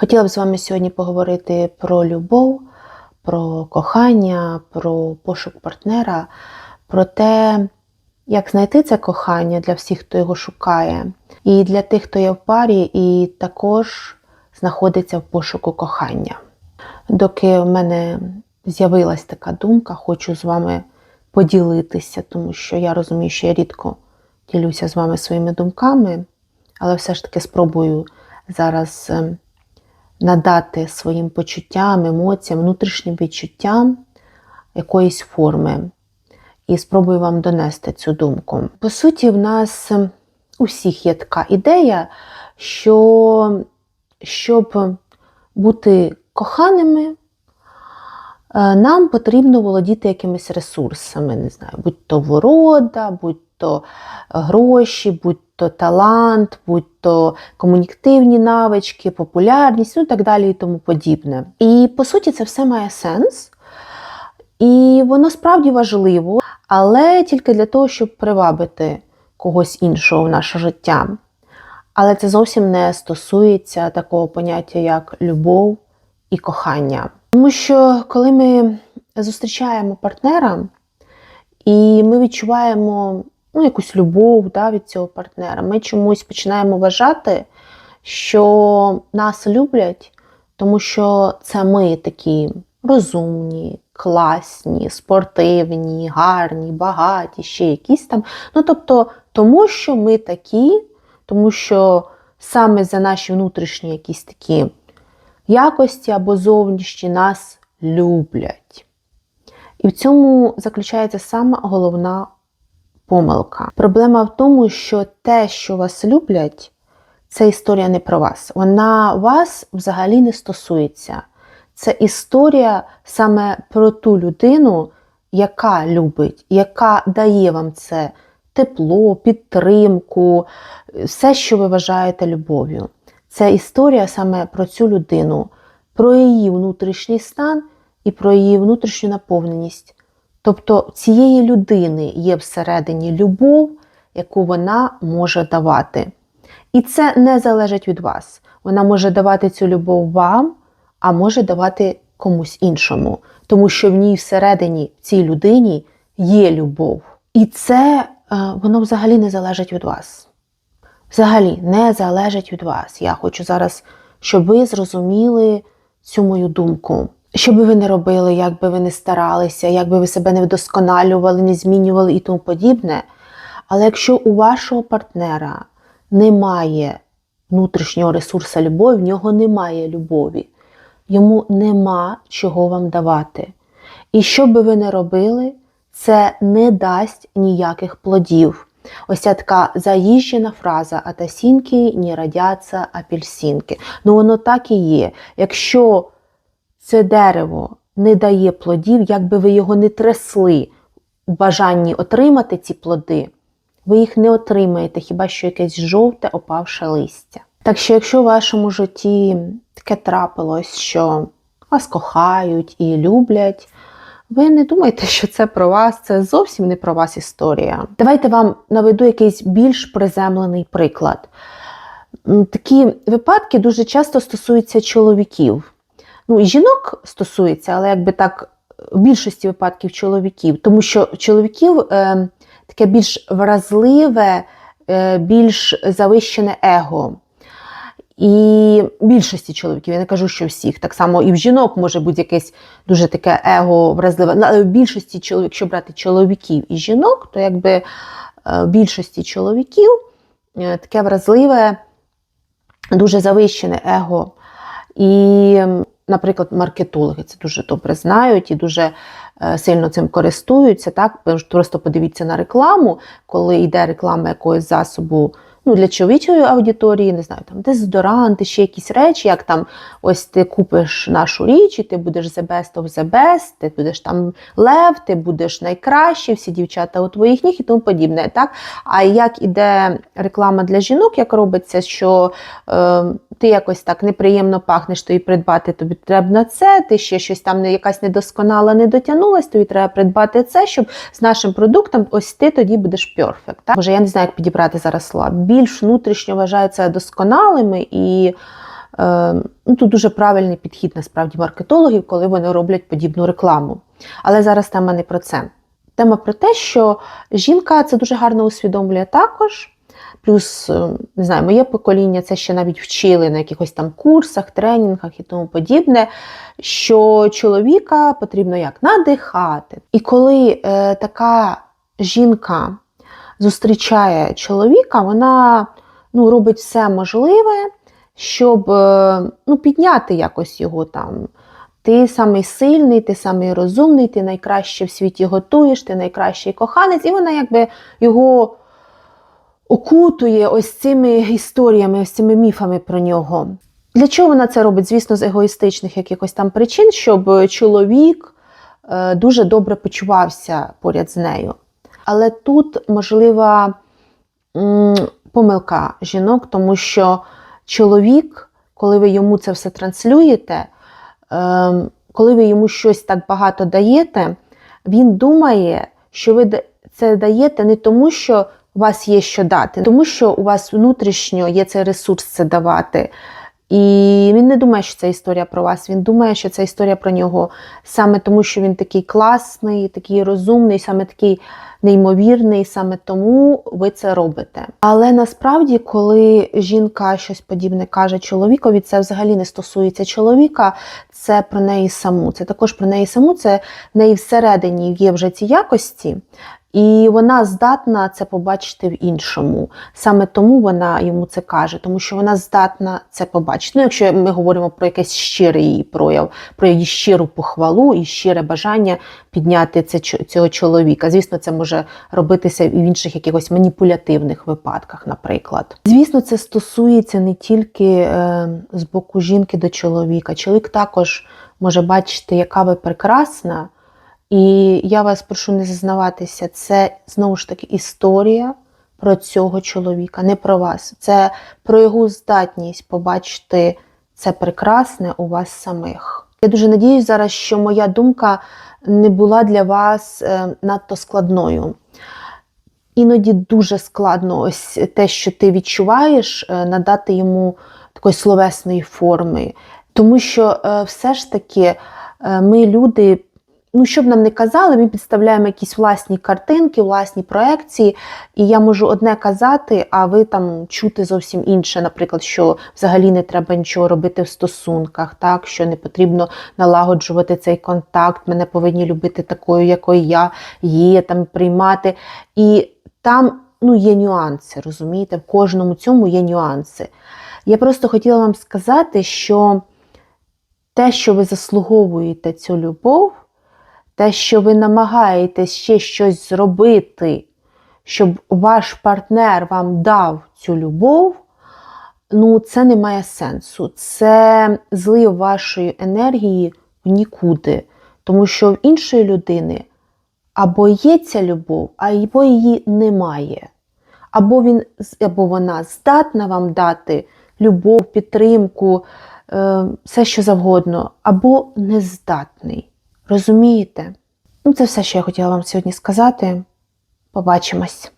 Хотіла б з вами сьогодні поговорити про любов, про кохання, про пошук партнера, про те, як знайти це кохання для всіх, хто його шукає, і для тих, хто є в парі, і також знаходиться в пошуку кохання. Доки в мене з'явилась така думка, хочу з вами поділитися, тому що я розумію, що я рідко ділюся з вами своїми думками, але все ж таки спробую зараз е, надати своїм почуттям, емоціям, внутрішнім відчуттям якоїсь форми. І спробую вам донести цю думку. По суті, в нас е, у всіх є така ідея, що щоб бути коханими, нам потрібно володіти якимись ресурсами, не знаю, будь то ворода, будь то гроші, будь то талант, будь то комунікативні навички, популярність, ну і так далі і тому подібне. І по суті, це все має сенс. І воно справді важливо, але тільки для того, щоб привабити когось іншого в наше життя. Але це зовсім не стосується такого поняття, як любов і кохання. Тому що коли ми зустрічаємо партнера, і ми відчуваємо ну, якусь любов да, від цього партнера, ми чомусь починаємо вважати, що нас люблять, тому що це ми такі розумні, класні, спортивні, гарні, багаті, ще якісь там. Ну, тобто, тому що ми такі, тому що саме за наші внутрішні якісь такі якості або зовнішні нас люблять. І в цьому заключається сама головна помилка. Проблема в тому, що те, що вас люблять, це історія не про вас. Вона вас взагалі не стосується. Це історія саме про ту людину, яка любить, яка дає вам це тепло, підтримку, все, що ви вважаєте любов'ю. Це історія саме про цю людину, про її внутрішній стан і про її внутрішню наповненість. Тобто цієї людини є всередині любов, яку вона може давати. І це не залежить від вас. Вона може давати цю любов вам, а може давати комусь іншому. Тому що в ній всередині, в цій людині, є любов. І це е, воно взагалі не залежить від вас. Взагалі не залежить від вас. Я хочу зараз, щоб ви зрозуміли цю мою думку. Що би ви не робили, як би ви не старалися, як би ви себе не вдосконалювали, не змінювали і тому подібне. Але якщо у вашого партнера немає внутрішнього ресурсу любові, в нього немає любові, йому нема чого вам давати. І що би ви не робили, це не дасть ніяких плодів. Ось ця така заїжджена фраза атасінки не радяться апельсинки. Ну воно так і є. Якщо це дерево не дає плодів, якби ви його не трясли у бажанні отримати ці плоди, ви їх не отримаєте, хіба що якесь жовте опавше листя. Так що, якщо в вашому житті таке трапилось, що вас кохають і люблять, ви не думайте, що це про вас, це зовсім не про вас історія. Давайте вам наведу якийсь більш приземлений приклад. Такі випадки дуже часто стосуються чоловіків. Ну, і жінок стосується, але якби так, в більшості випадків чоловіків, тому що чоловіків е, таке більш вразливе, е, більш завищене его. І більшості чоловіків, я не кажу, що всіх. Так само і в жінок може бути якесь дуже таке его вразливе. Але в більшості чоловік, якщо брати чоловіків і жінок, то якби е, в більшості чоловіків е, таке вразливе, дуже завищене его. І, наприклад, маркетологи це дуже добре знають і дуже е, сильно цим користуються. Так? Просто подивіться на рекламу, коли йде реклама якогось засобу ну, для чоловічої аудиторії, не знаю, там дезодоранти, ще якісь речі, як там ось ти купиш нашу річ, і ти будеш the best of the best, ти будеш там лев, ти будеш найкращий, всі дівчата у твоїх ніг і тому подібне. Так? А як іде реклама для жінок, як робиться, що е, ти якось так неприємно пахнеш, тобі придбати тобі треба на це, ти ще щось там якась недосконала не дотягнулась, тобі треба придбати це, щоб з нашим продуктом ось ти тоді будеш перфект. Боже, я не знаю, як підібрати зараз слова. Більш внутрішньо вважаються досконалими і Е, ну, Тут дуже правильний підхід насправді маркетологів, коли вони роблять подібну рекламу. Але зараз тема не про це. Тема про те, що жінка це дуже гарно усвідомлює також. Плюс, е, не знаю, моє покоління це ще навіть вчили на якихось там курсах, тренінгах і тому подібне, що чоловіка потрібно як надихати. І коли е, така жінка зустрічає чоловіка, вона ну, робить все можливе, щоб е, ну, підняти якось його там. Ти самий сильний, ти самий розумний, ти найкраще в світі готуєш, ти найкращий коханець, і вона якби його окутує ось цими історіями, ось цими міфами про нього. Для чого вона це робить? Звісно, з егоїстичних якихось там причин, щоб чоловік е, дуже добре почувався поряд з нею. Але тут можлива помилка жінок, тому що чоловік, коли ви йому це все транслюєте, е, коли ви йому щось так багато даєте, він думає, що ви це даєте не тому, що у вас є що дати, тому що у вас внутрішньо є цей ресурс це давати. І він не думає, що це історія про вас. Він думає, що це історія про нього саме тому, що він такий класний, такий розумний, саме такий неймовірний, саме тому ви це робите. Але насправді, коли жінка щось подібне каже чоловікові, це взагалі не стосується чоловіка, це про неї саму. Це також про неї саму, це в неї всередині є вже ці якості. І вона здатна це побачити в іншому. Саме тому вона йому це каже, тому що вона здатна це побачити. Ну, якщо ми говоримо про якийсь щирий її прояв, про її щиру похвалу і щире бажання підняти це, цього чоловіка. Звісно, це може робитися і в інших якихось маніпулятивних випадках, наприклад. Звісно, це стосується не тільки е, з боку жінки до чоловіка. Чоловік також може бачити, яка ви прекрасна. І я вас прошу не зазнаватися, це знову ж таки історія про цього чоловіка, не про вас. Це про його здатність побачити це прекрасне у вас самих. Я дуже надіюсь зараз, що моя думка не була для вас е, надто складною. Іноді дуже складно ось те, що ти відчуваєш, е, надати йому такої словесної форми. Тому що е, все ж таки ми люди ну, що б нам не казали, ми підставляємо якісь власні картинки, власні проекції, і я можу одне казати, а ви там чути зовсім інше. Наприклад, що взагалі не треба нічого робити в стосунках, так що не потрібно налагоджувати цей контакт, мене повинні любити такою, якою я є, там приймати. І там ну, є нюанси, розумієте? В кожному цьому є нюанси. Я просто хотіла вам сказати, що те, що ви заслуговуєте цю любов, те, що ви намагаєтесь ще щось зробити, щоб ваш партнер вам дав цю любов, ну це не має сенсу. Це злив вашої енергії в нікуди. Тому що в іншої людини або є ця любов, або її немає. Або він або вона здатна вам дати любов, підтримку, е, все що завгодно, або не здатний. Розумієте? Ну, це все, що я хотіла вам сьогодні сказати. Побачимось.